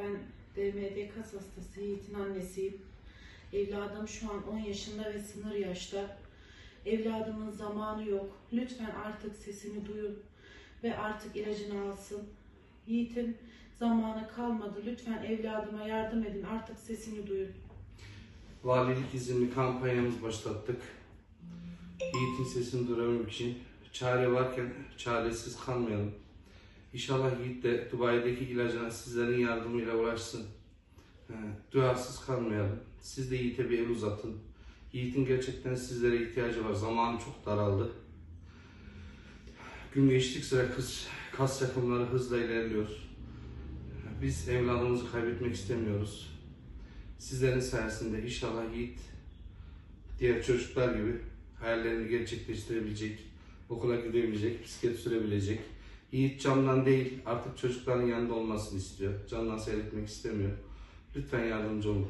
Ben DMD kas hastası Yiğit'in annesiyim. Evladım şu an 10 yaşında ve sınır yaşta. Evladımın zamanı yok. Lütfen artık sesini duyun ve artık ilacını alsın. Yiğit'in zamanı kalmadı. Lütfen evladıma yardım edin. Artık sesini duyun. Valilik izinli kampanyamız başlattık. Yiğit'in sesini duyurabilmek için çare varken çaresiz kalmayalım. İnşallah Yiğit de Dubai'deki ilacına sizlerin yardımıyla ulaşsın. He, kalmayalım. Siz de Yiğit'e bir el uzatın. Yiğit'in gerçekten sizlere ihtiyacı var. Zamanı çok daraldı. Gün geçtikçe kız, kas yapımları hızla ilerliyor. Biz evladımızı kaybetmek istemiyoruz. Sizlerin sayesinde inşallah Yiğit diğer çocuklar gibi hayallerini gerçekleştirebilecek, okula gidebilecek, bisiklet sürebilecek. Yiğit camdan değil artık çocukların yanında olmasını istiyor. Camdan seyretmek istemiyor. Lütfen yardımcı olun.